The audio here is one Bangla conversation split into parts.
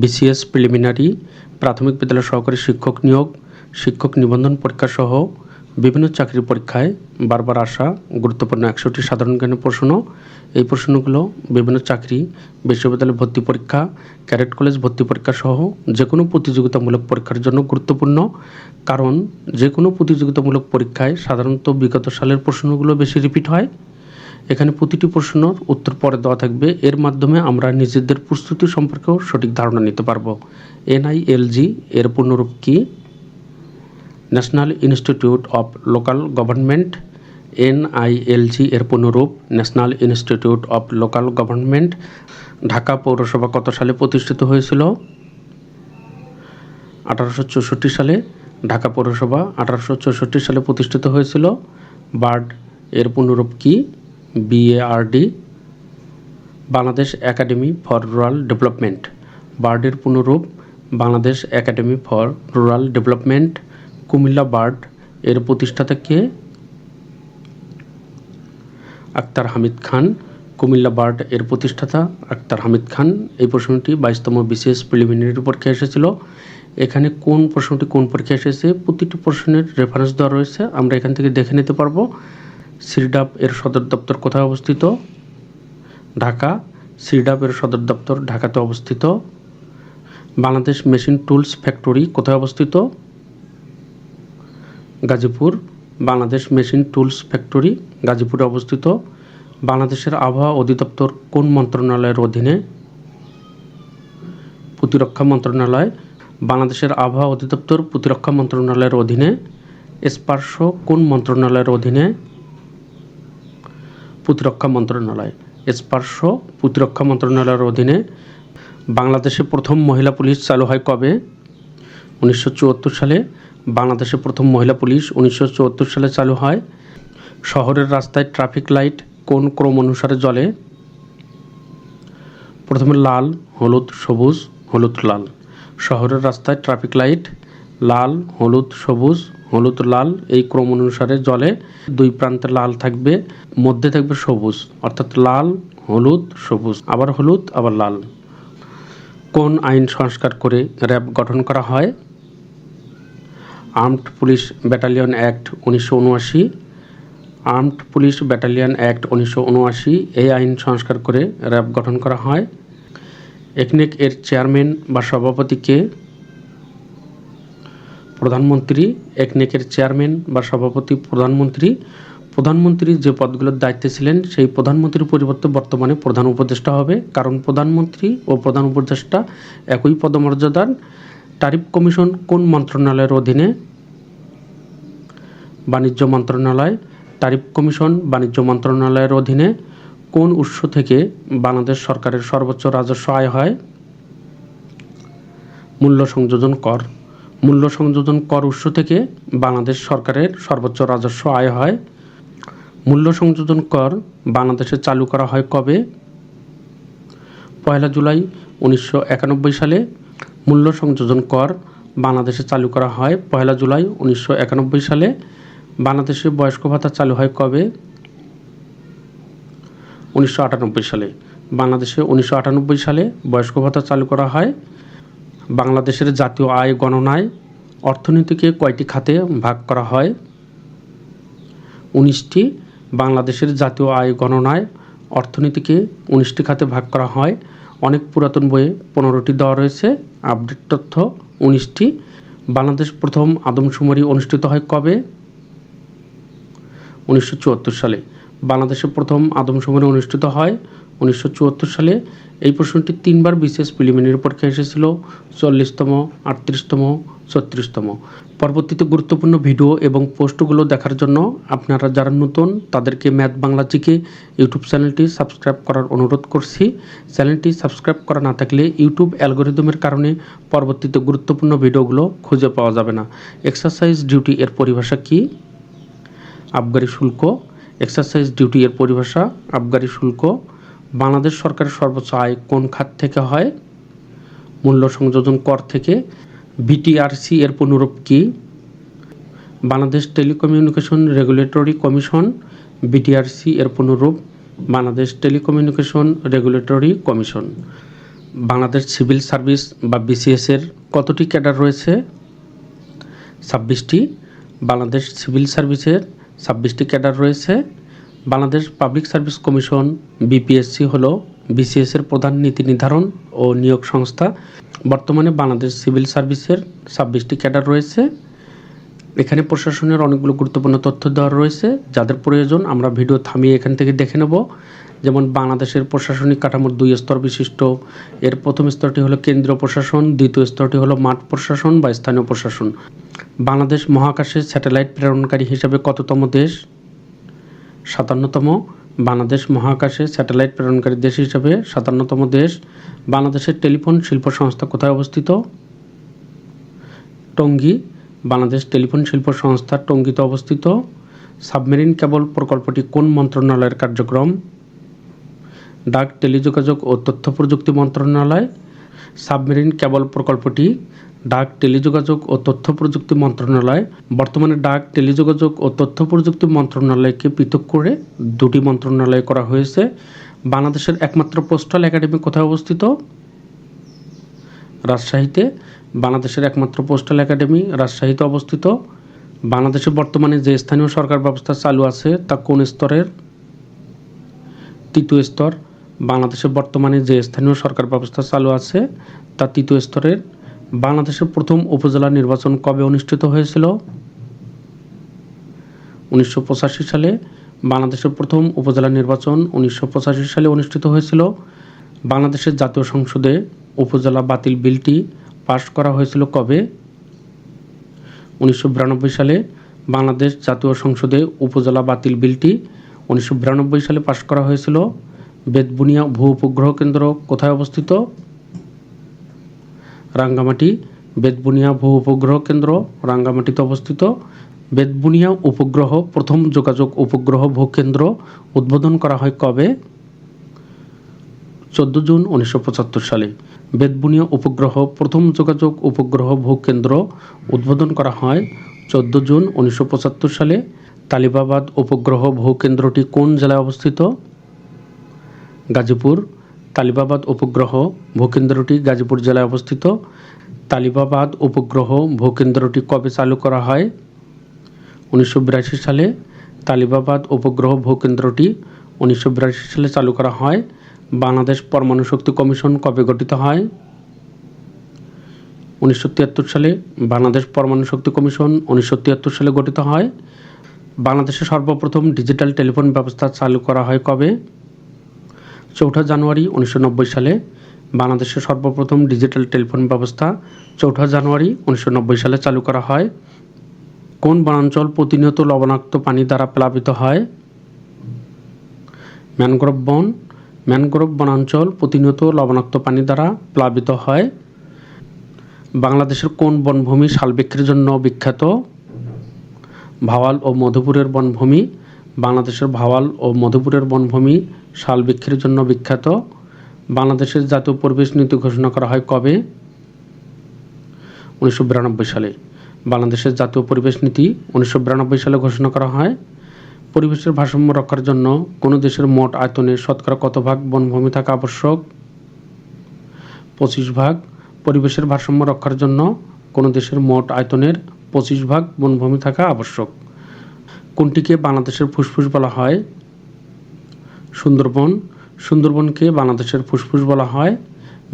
বিসিএস প্রিলিমিনারি প্রাথমিক বিদ্যালয় সহকারী শিক্ষক নিয়োগ, শিক্ষক নিবন্ধন পরীক্ষা সহ বিভিন্ন চাকরির পরীক্ষায় বারবার আসা গুরুত্বপূর্ণ একশোটি সাধারণ জ্ঞানের প্রশ্ন। এই প্রশ্নগুলো বিভিন্ন চাকরি, বিশ্ববিদ্যালয় ভর্তি পরীক্ষা, ক্যাডেট কলেজ ভর্তি পরীক্ষা সহ যে কোনো প্রতিযোগিতামূলক পরীক্ষার জন্য গুরুত্বপূর্ণ। কারণ যে কোনো প্রতিযোগিতামূলক পরীক্ষায় সাধারণত বিগত সালের প্রশ্নগুলো বেশি রিপিট হয়। এখানে প্রতিটি প্রশ্নর উত্তর পরে দেওয়া থাকবে। এর মাধ্যমে আমরা নিজেদের প্রস্তুতি সম্পর্কেও সঠিক ধারণা নিতে পারব। এনআইএলজি এর পূর্ণরূপ কী? National institute of local government. NILG এর পূর্ণরূপ national institute of local government. Dhaka পৌরসভা কত সালে প্রতিষ্ঠিত হয়েছিল? আঠারোশো চৌষট্টি সালে ঢাকা পৌরসভা আঠারোশো চৌষট্টি সালে প্রতিষ্ঠিত হয়েছিল। বার্ড এর পূর্ণরূপ কি? BARD Bangladesh academy for rural development বার্ডের পুনরূপ Bangladesh academy for rural development Comilla BARD এর প্রতিষ্ঠাতা কে? আক্তার হামিদ খান, কুমিল্লা বার্ড এর প্রতিষ্ঠাতা আক্তার হামিদ খান। এই প্রশ্নটি বাইশতম বিশেষ প্রিলিমিনারি পরীক্ষা এসেছিল। এখানে কোন প্রশ্নটি কোন পরীক্ষা এসেছে, প্রতিটি প্রশ্নের রেফারেন্স দেওয়া রয়েছে, আমরা এখান থেকে দেখে নিতে পারব। সিরডাপ এর সদর দপ্তর কোথায় অবস্থিত? ঢাকা সিরডাপ এর সদর দপ্তর ঢাকাতে অবস্থিত। বাংলাদেশ মেশিন টুলস ফ্যাক্টরি কোথায় অবস্থিত? Gazipur, Bangladesh machine tools factory গাজীপুরে অবস্থিত। বাংলাদেশের আবহাওয়া অধিদপ্তর কোন মন্ত্রণালয়ের অধীনে? প্রতিরক্ষা মন্ত্রণালয়, বাংলাদেশের আবহাওয়া অধিদপ্তর প্রতিরক্ষা মন্ত্রণালয়ের অধীনে। স্পার্শ কোন মন্ত্রণালয়ের অধীনে? প্রতিরক্ষা মন্ত্রণালয়। স্পার্শ প্রতিরক্ষা মন্ত্রণালয়ের অধীনে বাংলাদেশে প্রথম মহিলা পুলিশ চালু হয় কবে? উনিশশো চুয়াত্তর সালে বাংলাদেশে প্রথম মহিলা পুলিশ উনিশশো চুয়াত্তর সালে চালু হয়। শহরের রাস্তায় ট্রাফিক লাইট কোন ক্রম অনুসারে জ্বলে? প্রথমে লাল, হলুদ, সবুজ, হলুদ লাল। শহরের রাস্তায় ট্রাফিক লাইট লাল, হলুদ, সবুজ হলুদ, লাল, এই ক্রম অনুসারে জ্বলে দুই প্রান্তে লাল থাকবে, মধ্যে থাকবে সবুজ, অর্থাৎ লাল, হলুদ, সবুজ, আবার হলুদ, আবার লাল। কোন আইন সংস্কার করে র্যাব গঠন করা হয়? আর্মড পুলিশ ব্যাটালিয়ন অ্যাক্ট উনিশশো উনআশি। আর্মড পুলিশ ব্যাটালিয়ন অ্যাক্ট উনিশশো উনআশি, এই আইন সংস্কার করে র্যাব গঠন করা হয়। একনেক এর চেয়ারম্যান বা সভাপতিকে প্রধানমন্ত্রী, একনেকের চেয়ারম্যান বা সভাপতি প্রধানমন্ত্রী। প্রধানমন্ত্রী যে পদগুলোর দায়িত্বে ছিলেন, সেই প্রধানমন্ত্রীর পরিবর্তে বর্তমানে প্রধান উপদেষ্টা হবে। কারণ প্রধানমন্ত্রী ও প্রধান উপদেষ্টা একই পদমর্যাদার। তারিফ কমিশন কোন মন্ত্রণালয়ের অধীনে? বাণিজ্য মন্ত্রণালয়। তারিফ কমিশন বাণিজ্য মন্ত্রণালয়ের অধীনে। কোন উৎস থেকে বাংলাদেশ সরকারের সর্বোচ্চ রাজস্ব আয় হয়? মূল্য সংযোজন কর। মূল্য সংযোজন কর উৎস থেকে বাংলাদেশ সরকারের সর্বোচ্চ রাজস্ব আয় হয়। মূল্য সংযোজন কর বাংলাদেশে চালু করা হয় কবে? পয়লা জুলাই উনিশশো একানব্বই সালে মূল্য সংযোজন কর বাংলাদেশে চালু করা হয়। পয়লা জুলাই উনিশশো একানব্বই সালে বাংলাদেশে বয়স্ক ভাতা চালু হয় কবে? উনিশশো আটানব্বই সালে। বাংলাদেশে উনিশশো আটানব্বই সালে বয়স্ক ভাতা চালু করা হয়। বাংলাদেশের জাতীয় আয় গণনায় অর্থনীতিকে কয়টি খাতে ভাগ করা হয়? উনিশটি। বাংলাদেশের জাতীয় আয় গণনায় অর্থনীতিকে উনিশটি খাতে ভাগ করা হয়। অনেক পুরাতন বইয়ে পনেরোটি দেওয়া রয়েছে। আপডেট তথ্য উনিশটি। বাংলাদেশ প্রথম আদমশুমারি অনুষ্ঠিত হয় কবে? উনিশশো চুয়াত্তর সালে। বাংলাদেশে প্রথম আদমশুমারি অনুষ্ঠিত হয় উনিশশো চুয়াত্তর সালে। এই প্রশ্নটি তিনবার বিশেষ প্রিলিমিনারি পরীক্ষা এসেছিল। চল্লিশতম, আটত্রিশতম, ছত্রিশতম। পরবর্তীতে গুরুত্বপূর্ণ ভিডিও এবং পোস্টগুলো দেখার জন্য আপনারা যারা নতুন, তাদেরকে ম্যাথ বাংলা জিকে ইউটিউব চ্যানেলটি সাবস্ক্রাইব করার অনুরোধ করছি। চ্যানেলটি সাবস্ক্রাইব করা না থাকলে ইউটিউব অ্যালগোরিদমের কারণে পরবর্তীতে গুরুত্বপূর্ণ ভিডিওগুলো খুঁজে পাওয়া যাবে না। এক্সারসাইজ ডিউটি এর পরিভাষা কী? আবগারি শুল্ক এক্সারসাইজ ডিউটি এর পরিভাষা, আবগারি শুল্ক, বাংলাদেশ সরকারের সর্বোচ্চ আয় কোন খাত থেকে হয়, মূল্য সংযোজন কর থেকে, বিটিআরসি এর পুনরূপ কি, Bangladesh telecommunication regulatory commission, BTRC এর পুনরূপ Bangladesh telecommunication regulatory commission, Bangladesh civil service বা বিসিএস এর কতটি ক্যাডার রয়েছে, ছাব্বিশটি, বাংলাদেশ সিভিল সার্ভিসের ছাব্বিশটি ক্যাডার রয়েছে। Bangladesh public service commission, BPSC হল বিসিএস এর প্রধান নীতি নির্ধারণ ও নিয়োগ সংস্থা। বর্তমানে বাংলাদেশ সিভিল সার্ভিসের ছাব্বিশটি ক্যাডার রয়েছে। এখানে প্রশাসনের অনেকগুলো গুরুত্বপূর্ণ তথ্য দেওয়া রয়েছে, যাদের প্রয়োজন আমরা ভিডিও থামিয়ে এখান থেকে দেখে নেব। যেমন বাংলাদেশের প্রশাসনিক কাঠামোর দুই স্তর বিশিষ্ট। এর প্রথম স্তরটি হলো কেন্দ্রীয় প্রশাসন, দ্বিতীয় স্তরটি হলো মাঠ প্রশাসন বা স্থানীয় প্রশাসন। বাংলাদেশ মহাকাশে স্যাটেলাইট প্রেরণকারী হিসাবে কততম দেশ? সাতান্নতম। বাংলাদেশ মহাকাশে স্যাটেলাইট প্রেরণকারী দেশ হিসাবে সাতান্নতম দেশ। বাংলাদেশের টেলিফোন শিল্প সংস্থা কোথায় অবস্থিত? টঙ্গী। বাংলাদেশ টেলিফোন শিল্প সংস্থার টঙ্গীতে অবস্থিত সাবমেরিন কেবল প্রকল্পটি কোন মন্ত্রণালয়ের কার্যক্রম? ডাক, টেলিযোগাযোগ ও তথ্য প্রযুক্তি মন্ত্রণালয়। সাবমেরিন কেবল প্রকল্পটি ডাক, টেলিযোগাযোগ ও তথ্য প্রযুক্তি মন্ত্রণালয়। বর্তমানে ডাক, টেলিযোগাযোগ ও তথ্য প্রযুক্তি মন্ত্রণালয়কে পৃথক করে দুটি মন্ত্রণালয় করা হয়েছে। বাংলাদেশের একমাত্র পোস্টাল একাডেমি কোথায় অবস্থিত? রাজশাহীতে বাংলাদেশের একমাত্র পোস্টাল একাডেমি রাজশাহীতে অবস্থিত। বাংলাদেশে বর্তমানে যে স্থানীয় সরকার ব্যবস্থা চালু আছে, তা কোন স্তরের? তৃতীয় স্তর। বাংলাদেশে বর্তমানে যে স্থানীয় সরকার ব্যবস্থা চালু আছে, তা তৃতীয় স্তরের। বাংলাদেশের প্রথম উপজেলা নির্বাচন কবে অনুষ্ঠিত হয়েছিল? উনিশশো পঁচাশি সালে। বাংলাদেশের প্রথম উপজেলা নির্বাচন উনিশশো পঁচাশি সালে অনুষ্ঠিত হয়েছিল। বাংলাদেশের জাতীয় সংসদে উপজেলা বাতিল বিলটি পাশ করা হয়েছিল কবে? উনিশশো বিরানব্বই সালে বাংলাদেশ জাতীয় সংসদে উপজেলা বাতিল বিলটি উনিশশো বিরানব্বই সালে পাশ করা হয়েছিল। বেদবুনিয়া ভূ উপগ্রহ কেন্দ্র কোথায় অবস্থিত? রাঙ্গামাটি বেদবুনিয়া ভূ উপগ্রহ কেন্দ্র রাঙ্গামাটিতে অবস্থিত। বেদবুনিয়া উপগ্রহ প্রথম যোগাযোগ উপগ্রহ ভূকেন্দ্র উদ্বোধন করা হয় কবে? চোদ্দ জুন উনিশশো পঁচাত্তর সালে বেদবুনিয়া উপগ্রহ প্রথম যোগাযোগ উপগ্রহ ভূকেন্দ্র উদ্বোধন করা হয়। চোদ্দ জুন উনিশশো পঁচাত্তর সালে তালিবাবাদ উপগ্রহ ভূকেন্দ্রটি কোন জেলায় অবস্থিত? গাজীপুর। তালিবাবাদ উপগ্রহ ভূকেন্দ্রটি গাজীপুর জেলায় অবস্থিত। তালিবাবাদ উপগ্রহ ভূকেন্দ্রটি কবে চালু করা হয়? উনিশশো বিরাশি সালে তালিবাবাদ উপগ্রহ ভূকেন্দ্রটি উনিশশো সালে চালু করা হয়। বাংলাদেশ পরমাণু শক্তি কমিশন কবে গঠিত হয়? উনিশশো তিয়াত্তর সালে বাংলাদেশ পরমাণু শক্তি কমিশন উনিশশো তিয়াত্তর সালে গঠিত হয়। বাংলাদেশে সর্বপ্রথম ডিজিটাল টেলিফোন ব্যবস্থা চালু করা হয় কবে? চৌঠা জানুয়ারি উনিশশো নব্বই সালে বাংলাদেশে সর্বপ্রথম ডিজিটাল টেলিফোন ব্যবস্থা চৌঠা জানুয়ারি উনিশশো নব্বই সালে চালু করা হয়। কোন বনাঞ্চল প্রতিনিয়ত লবণাক্ত পানি দ্বারা প্লাবিত হয়? ম্যানগ্রোভ বন ম্যানগ্রোভ বনাঞ্চল প্রতিনিয়ত লবণাক্ত পানি দ্বারা প্লাবিত হয়। বাংলাদেশের কোন বনভূমি শালবৃক্ষের জন্য বিখ্যাত? ভাওয়াল ও মধুপুরের বনভূমি। বাংলাদেশের ভাওয়াল ও মধুপুরের বনভূমি শালবৃক্ষের জন্য বিখ্যাত। বাংলাদেশের জাতীয় পরিবেশ নীতি ঘোষণা করা হয় কবে? উনিশশো বিরানব্বই সালে। বাংলাদেশের জাতীয় পরিবেশ নীতি উনিশশো বিরানব্বই সালে ঘোষণা করা হয়। পরিবেশের ভারসাম্য রক্ষার জন্য কোনো দেশের মোট আয়তনের শতকরা কত ভাগ বনভূমি থাকা আবশ্যক? পঁচিশ ভাগ। পরিবেশের ভারসাম্য রক্ষার জন্য কোনো দেশের মোট আয়তনের পঁচিশ ভাগ বনভূমি থাকা আবশ্যক। কোনটিকে বাংলাদেশের ফুসফুস বলা হয়? সুন্দরবন। সুন্দরবনকে বাংলাদেশের ফুসফুস বলা হয়।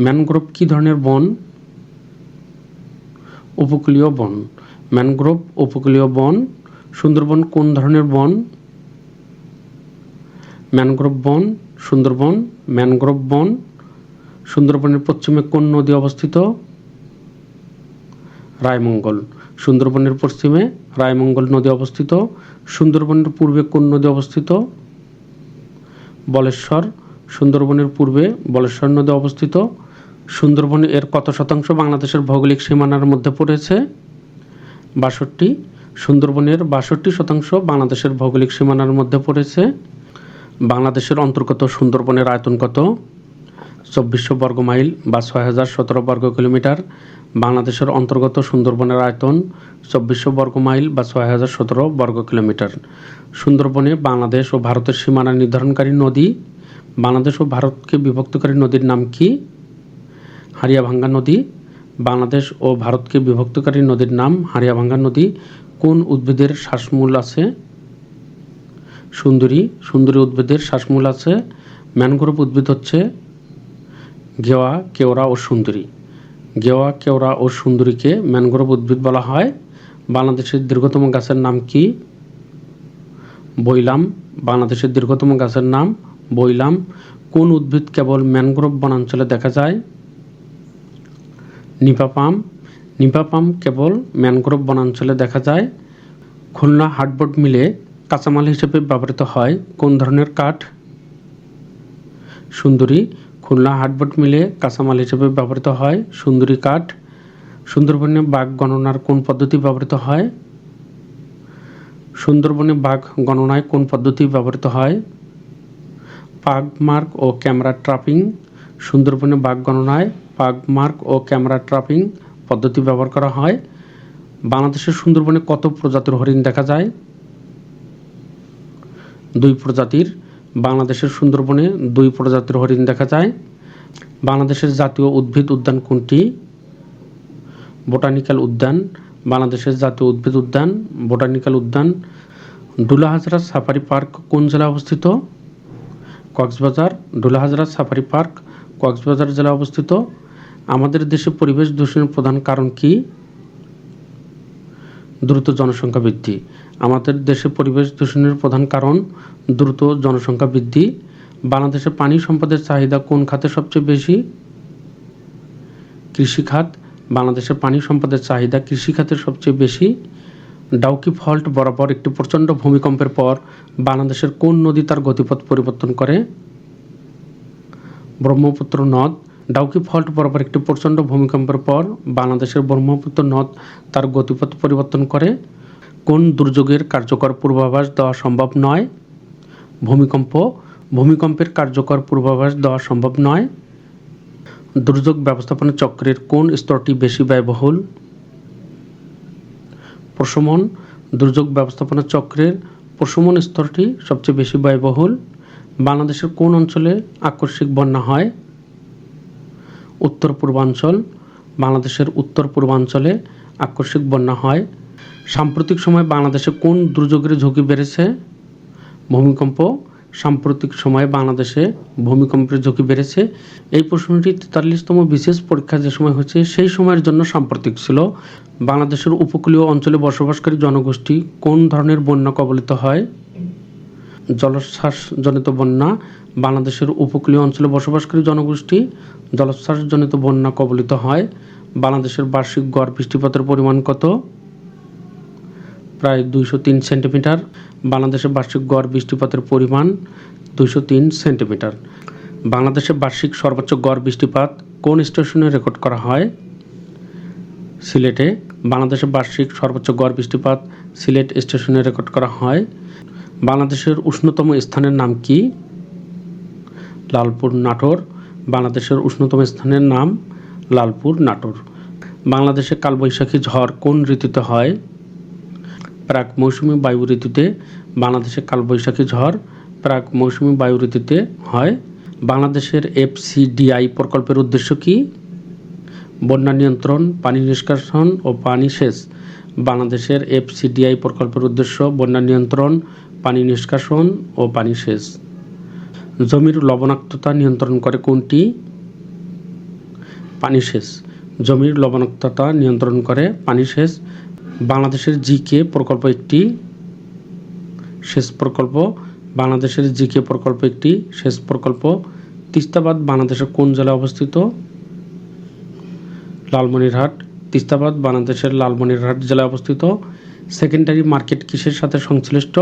ম্যানগ্রোভ কী ধরনের বন? উপকূলীয় বন। ম্যানগ্রোভ উপকূলীয় বন। সুন্দরবন কোন ধরনের বন? ম্যানগ্রোভ বন, সুন্দরবন, ম্যানগ্রোভ বন, সুন্দরবনের পশ্চিমে কোন নদী অবস্থিত? রায়মঙ্গল। সুন্দরবনের পশ্চিমে রায়মঙ্গল নদী অবস্থিত। সুন্দরবনের পূর্বে কোন নদী অবস্থিত? বলেশ্বর। সুন্দরবনের পূর্বে বলেশ্বর নদী অবস্থিত। সুন্দরবন এর কত শতাংশ বাংলাদেশের ভৌগোলিক সীমানার মধ্যে পড়েছে? বাষট্টি। সুন্দরবনের বাষট্টি শতাংশ বাংলাদেশের ভৌগোলিক সীমানার মধ্যে পড়েছে। বাংলাদেশের অন্তর্গত সুন্দরবনের আয়তন কত? চব্বিশশো বর্গ মাইল বা ছয় হাজার সতেরো বর্গ কিলোমিটার। বাংলাদেশের অন্তর্গত সুন্দরবনের আয়তন চব্বিশশো বর্গ মাইল বা ছয় হাজার সতেরো বর্গ কিলোমিটার। সুন্দরবনে বাংলাদেশ ও ভারতের সীমানা নির্ধারণকারী নদী। বাংলাদেশ ও ভারতকে বিভক্তকারী নদীর নাম কি? হারিয়াভাঙ্গা নদী। বাংলাদেশ ও ভারতকে বিভক্তকারী নদীর নাম হারিয়াভাঙ্গা নদী। কোন উদ্ভিদের শ্বাসমূল আছে? সুন্দরী সুন্দরী উদ্ভিদের শ্বাসমূল আছে, ম্যানগ্রোভ উদ্ভিদ হচ্ছে গেওয়া কেওড়া ও সুন্দরী। গেওয়া কেওড়া ও সুন্দরীকে ম্যানগ্রোভ উদ্ভিদ বলা হয়। বাংলাদেশের দীর্ঘতম গাছের নাম কি? বইলাম বাংলাদেশের দীর্ঘতম গাছের নাম বইলাম কোন উদ্ভিদ কেবল ম্যানগ্রোভ বনাঞ্চলে দেখা যায়? নিপা নিপাপাম নিপাপাম কেবল ম্যানগ্রোভ বনাঞ্চলে দেখা যায়। খুলনা হার্ডবোর্ড মিলে কাঁচামাল হিসেবে ব্যবহৃত হয়। কোন ধরনের কাঠ? সুন্দরী, খুলনা হার্ডবোর্ড মিলে কাঁচামাল হিসেবে ব্যবহৃত হয়। সুন্দরী কাঠ, সুন্দরবনে বাঘ গণনার কোন পদ্ধতি ব্যবহৃত হয়? সুন্দরবনে বাঘ গণনায় কোন পদ্ধতি ব্যবহৃত হয়? পাগ মার্ক ও ক্যামেরা ট্রাপিং, সুন্দরবনে বাঘ গণনায় পাগ মার্ক ও ক্যামেরা ট্রাপিং পদ্ধতি ব্যবহার করা হয়। বাংলাদেশের সুন্দরবনে কত প্রজাতির হরিণ দেখা যায়? দুই প্রজাতির, বাংলাদেশের সুন্দরবনে দুই প্রজাতির হরিণ দেখা যায়। বাংলাদেশের জাতীয় উদ্ভিদ উদ্যান কোনটি? বোটানিক্যাল উদ্যান, বাংলাদেশের জাতীয় উদ্ভিদ উদ্যান, বোটানিক্যাল উদ্যান। ডুলাহাজরা সাফারি পার্ক কোন জেলায় অবস্থিত? কক্সবাজার ডুলাহাজরা সাফারি পার্ক কক্সবাজার জেলায় অবস্থিত। আমাদের দেশে পরিবেশ দূষণের প্রধান কারণ কি? দ্রুত জনসংখ্যা বৃদ্ধি। আমাদের দেশে পরিবেশ দূষণের প্রধান কারণ দ্রুত জনসংখ্যা বৃদ্ধি। বাংলাদেশে পানি সম্পদের চাহিদা কোন খাতে সবচেয়ে বেশি? কৃষিখাত। বাংলাদেশের পানি সম্পদের চাহিদা কৃষিখাতের সবচেয়ে বেশি। ডাউকি ফল্ট বরাবর একটি প্রচণ্ড ভূমিকম্পের পর বাংলাদেশের কোন নদী তার গতিপথ পরিবর্তন করে? ব্রহ্মপুত্র নদ। ডাউকি ফল্ট বরাবর একটি প্রচণ্ড ভূমিকম্পের পর বাংলাদেশের ব্রহ্মপুত্র নদ তার গতিপথ পরিবর্তন করে। কোন দুর্যোগের কার্যকর পূর্বাভাস দেওয়া সম্ভব নয়? ভূমিকম্প, ভূমিকম্পের কার্যকর পূর্বাভাস দেওয়া সম্ভব নয়। দুর্যোগ ব্যবস্থাপনা চক্রের কোন স্তরটি বেশি ব্যয়বহুল? প্রশমন, দুর্যোগ ব্যবস্থাপনা চক্রের প্রশমন স্তরটি সবচেয়ে বেশি ব্যয়বহুল। বাংলাদেশের কোন অঞ্চলে আকস্মিক বন্যা হয়? উত্তর পূর্বাঞ্চল, বাংলাদেশের উত্তর পূর্বাঞ্চলে আকস্মিক বন্যা হয়। সাম্প্রতিক সময়ে বাংলাদেশে কোন দুর্যোগের ঝুঁকি বেড়েছে? ভূমিকম্প। সাম্প্রতিক সময়ে বাংলাদেশে ভূমিকম্পের ঝুঁকি বেড়েছে। এই প্রশ্নটি তেতাল্লিশতম বিশেষ পরীক্ষা যে সময় হচ্ছে সেই সময়ের জন্য সাম্প্রতিক ছিল। বাংলাদেশের উপকূলীয় অঞ্চলে বসবাসকারী জনগোষ্ঠী কোন ধরনের বন্যা কবলিত হয়? জলোচ্ছ্বাসজনিত বন্যা, বাংলাদেশের উপকূলীয় অঞ্চলে বসবাসকারী জনগোষ্ঠী জলোচ্ছ্বাসজনিত বন্যা কবলিত হয়। বাংলাদেশের বার্ষিক গড় বৃষ্টিপাতের পরিমাণ কত? প্রায় দুইশো তিন সেন্টিমিটার। বাংলাদেশের বার্ষিক গড় বৃষ্টিপাতের পরিমাণ দুইশো তিন সেন্টিমিটার। বাংলাদেশের বার্ষিক সর্বোচ্চ গড় বৃষ্টিপাত কোন স্টেশনে রেকর্ড করা হয়? সিলেটে। বাংলাদেশের বার্ষিক সর্বোচ্চ গড় বৃষ্টিপাত সিলেট স্টেশনে রেকর্ড করা হয়। বাংলাদেশের উষ্ণতম স্থানের নাম কি? লালপুর নাটোর। বাংলাদেশের উষ্ণতম স্থানের নাম লালপুর নাটোর। বাংলাদেশে কালবৈশাখী ঝড় কোন ঋতুতে হয়? প্রাক মৌসুমি বায়ু ঋতুতে বাংলাদেশে কালবৈশাখী ঝড় প্রাক মৌসুমি বায়ু ঋতুতে হয়। বাংলাদেশের এফসিডিআই প্রকল্পের উদ্দেশ্য কি? বন্যা নিয়ন্ত্রণ, পানি নিষ্কাশন ও পানি সেচ। বাংলাদেশের এফসিডিআই প্রকল্পের উদ্দেশ্য বন্যা নিয়ন্ত্রণ পানি নিষ্কাশন ও পানি সেচ। জমির লবণাক্ততা নিয়ন্ত্রণ করে কোনটি? পানি সেচ। জমির লবণাক্ততা নিয়ন্ত্রণ করে পানি সেচ। বাংলাদেশের জিকে প্রকল্প একটি সেচ প্রকল্প। বাংলাদেশের জিকে প্রকল্প একটি সেচ প্রকল্প। তিস্তাবাদ বাংলাদেশের কোন জেলায় অবস্থিত? লালমনিরহাট। তিস্তাবাদ বাংলাদেশের লালমনিরহাট জেলায় অবস্থিত। সেকেন্ডারি মার্কেট কিসের সাথে সংশ্লিষ্ট?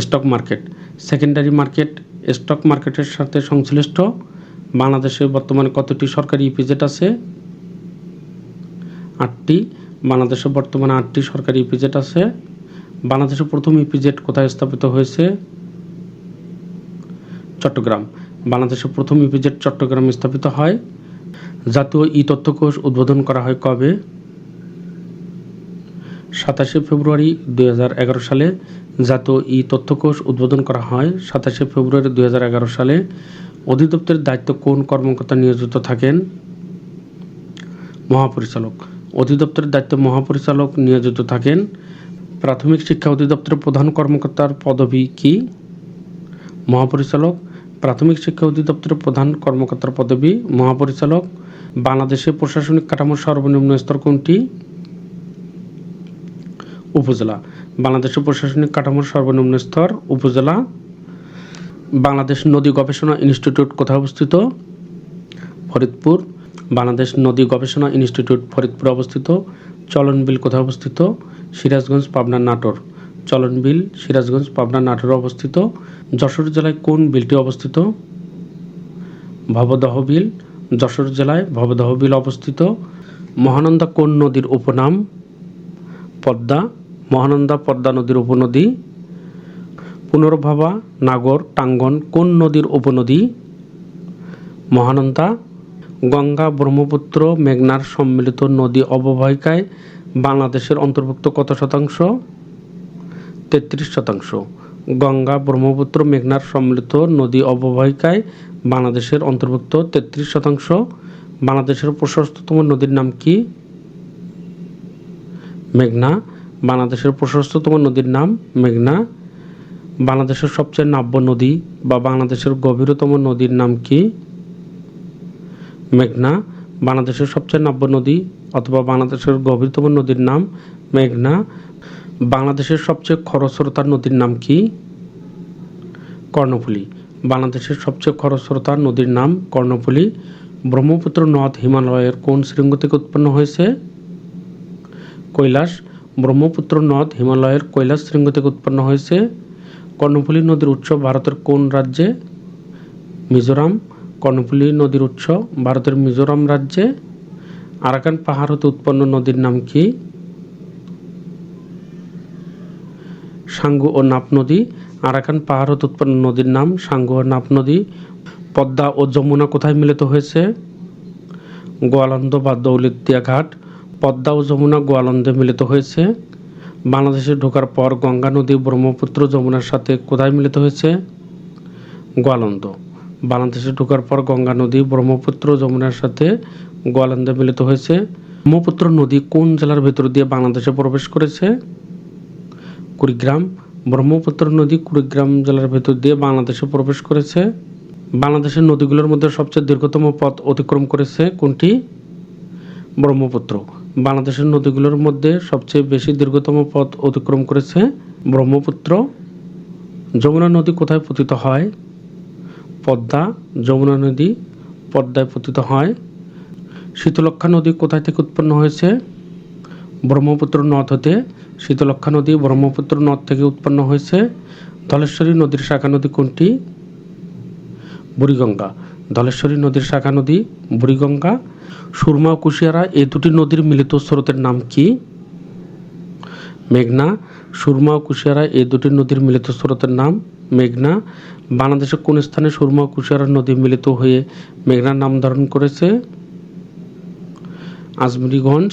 Stock market secondary market stock মার্কেটের সাথে সংশ্লিষ্ট। বাংলাদেশে বর্তমানে কতটি সরকারি ইপিজেট আছে? আটটি। বাংলাদেশে বর্তমানে আটটি সরকারি ইপিজেট আছে। বাংলাদেশের প্রথম ইপিজেট কোথায় স্থাপিত হয়েছে? চট্টগ্রাম। বাংলাদেশের প্রথম ইপিজেট চট্টগ্রামে স্থাপিত হয়। জাতীয় ই তথ্যকোষ উদ্বোধন করা হয় কবে? সাতাশে ফেব্রুয়ারি দু হাজার এগারো সালে। জাতীয় ই তথ্যকোষ উদ্বোধন করা হয় সাতাশে ফেব্রুয়ারি দুই হাজার এগারো সালে। অধিদপ্তরের দায়িত্ব কোন কর্মকর্তা নিয়োজিত থাকেন? মহাপরিচালক। অধিদপ্তরের দায়িত্ব মহাপরিচালক নিয়োজিত থাকেন। প্রাথমিক শিক্ষা অধিদপ্তরের প্রধান কর্মকর্তার পদবি কি? মহাপরিচালক। প্রাথমিক শিক্ষা অধিদপ্তরের প্রধান কর্মকর্তার পদবি মহাপরিচালক। বাংলাদেশে প্রশাসনিক কাঠামোর সর্বনিম্ন স্তর কোনটি? উপজেলা। বাংলাদেশের প্রশাসনিক কাঠামোর সর্বনিম্ন স্তর, উপজেলা, বাংলাদেশ নদী গবেষণা ইনস্টিটিউট কোথায় অবস্থিত? ফরিদপুর। বাংলাদেশ নদী গবেষণা ইনস্টিটিউট ফরিদপুর অবস্থিত। চলনবিল কোথায় অবস্থিত? সিরাজগঞ্জ, পাবনা, নাটোর। চলনবিল, সিরাজগঞ্জ, পাবনা, নাটোরে অবস্থিত। যশোর জেলায় কোন বিলটি অবস্থিত? ভবদহ বিল। যশোর জেলায় ভবদহ বিল অবস্থিত। মহানন্দা কোন নদীর উপনাম? পদ্মা মহানন্দা পদ্মা নদীর উপনদী, পুনর্ভাবা নাগর, টাঙ্গন, কোন নদীর উপনদী? মহানন্দা, গঙ্গা, ব্রহ্মপুত্র, মেঘনার সম্মিলিত নদী অববাহিকায় বাংলাদেশের অন্তর্ভুক্ত কত শতাংশ? তেত্রিশ শতাংশ। গঙ্গা, ব্রহ্মপুত্র, মেঘনার সম্মিলিত নদী অববাহিকায় বাংলাদেশের অন্তর্ভুক্ত তেত্রিশ শতাংশ। বাংলাদেশের প্রশস্ততম নদীর নাম কি? মেঘনা। বাংলাদেশের প্রশস্ততম নদীর নাম মেঘনা। বাংলাদেশের সবচেয়ে নাব্য নদী বা বাংলাদেশের গভীরতম নদীর নাম কি? মেঘনা। বাংলাদেশের সবচেয়ে নাব্য নদী অথবা বাংলাদেশের গভীরতম নদীর নাম মেঘনা। বাংলাদেশের সবচেয়ে খরস্রোতার নদীর নাম কি? কর্ণফুলী। বাংলাদেশের সবচেয়ে খরস্রোতার নদীর নাম কর্ণফুলী। ব্রহ্মপুত্র নদ হিমালয়ের কোন শৃঙ্গ থেকে উৎপন্ন হয়েছে? কৈলাস। ব্রহ্মপুত্র নদ হিমালয়ের কৈলাস শৃঙ্গ থেকে উৎপন্ন হয়েছে। কর্ণফুলী নদীর উৎস ভারতের কোন রাজ্যে? মিজোরাম। কর্ণফুলী নদীর উৎস ভারতের মিজোরাম রাজ্যে। আরাকান পাহাড় হতে উৎপন্ন নদীর নাম কি? সাঙ্গু ও নাপ নদী। আরাকান পাহাড় হতে উৎপন্ন নদীর নাম সাঙ্গু ও নাপ নদী। পদ্মা ও যমুনা কোথায় মিলিত হয়েছে? গোয়ালন্দ বা দৌলতিয়া ঘাট। পদ্মা ও যমুনা গোয়ালন্দে মিলিত হয়েছে। বাংলাদেশে ঢোকার পর গঙ্গা নদী, ব্রহ্মপুত্র, যমুনার সাথে কোথায় মিলিত হয়েছে? গোয়ালন্দ। বাংলাদেশে ঢোকার পর গঙ্গা নদী, ব্রহ্মপুত্র, যমুনার সাথে গোয়ালন্দে মিলিত হয়েছে। ব্রহ্মপুত্র নদী কোন জেলার ভেতর দিয়ে বাংলাদেশে প্রবেশ করেছে? কুড়িগ্রাম। ব্রহ্মপুত্র নদী কুড়িগ্রাম জেলার ভেতর দিয়ে বাংলাদেশে প্রবেশ করেছে। বাংলাদেশের নদীগুলোর মধ্যে সবচেয়ে দীর্ঘতম পথ অতিক্রম করেছে কোনটি? ব্রহ্মপুত্র। বাংলাদেশের নদীগুলোর মধ্যে সবচেয়ে বেশি দীর্ঘতম পথ অতিক্রম করেছে ব্রহ্মপুত্র। যমুনা নদী কোথায় পতিত হয়? পদ্মা, যমুনা নদী পদ্মায় পতিত হয়। শীতলক্ষা নদী কোথায় থেকে উৎপন্ন হয়েছে? ব্রহ্মপুত্র নদ হতে শীতলক্ষা নদী ব্রহ্মপুত্র নদ থেকে উৎপন্ন হয়েছে। ধলেশ্বরী নদীর শাখা নদী কোনটি? বুড়িগঙ্গা। ধলেশ্বরী নদীর শাখা নদী, বুড়িগঙ্গা, সুরমা ও কুশিয়ারা, এই দুটি নদীর মিলিত স্রোতের নাম কি? মেঘনা, সুরমা ও কুশিয়ারা, এই দুটি নদীর মিলিত স্রোতের নাম মেঘনা। বাংলাদেশের কোন স্থানে সুরমা ও কুশিয়ারা নদী মিলিত হয়ে মেঘনার নাম ধারণ করেছে? আজমিরিগঞ্জ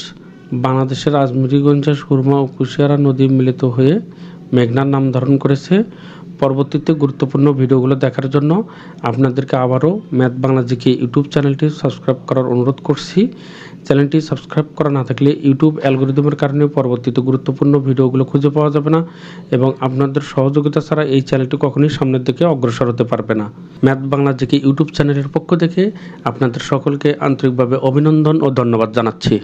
বাংলাদেশের আজমিরিগঞ্জে সুরমা ও কুশিয়ারা নদী মিলিত হয়ে মেঘনার নাম ধারণ করেছে। পরবর্তীতে গুরুত্বপূর্ণ ভিডিওগুলো দেখার জন্য আপনাদেরকে আবারও ম্যাথ বাংলা জিকে ইউটিউব চ্যানেলটি সাবস্ক্রাইব করার অনুরোধ করছি। চ্যানেলটি সাবস্ক্রাইব করা না থাকলে ইউটিউব অ্যালগোরিদমের কারণে পরবর্তীতে গুরুত্বপূর্ণ ভিডিওগুলো খুঁজে পাওয়া যাবে না এবং আপনাদের সহযোগিতা ছাড়া এই চ্যানেলটি কখনোই সামনের দিকে অগ্রসর হতে পারবে না। ম্যাথ বাংলা জিকে ইউটিউব চ্যানেলের পক্ষ থেকে আপনাদের সকলকে আন্তরিকভাবে অভিনন্দন ও ধন্যবাদ জানাচ্ছি।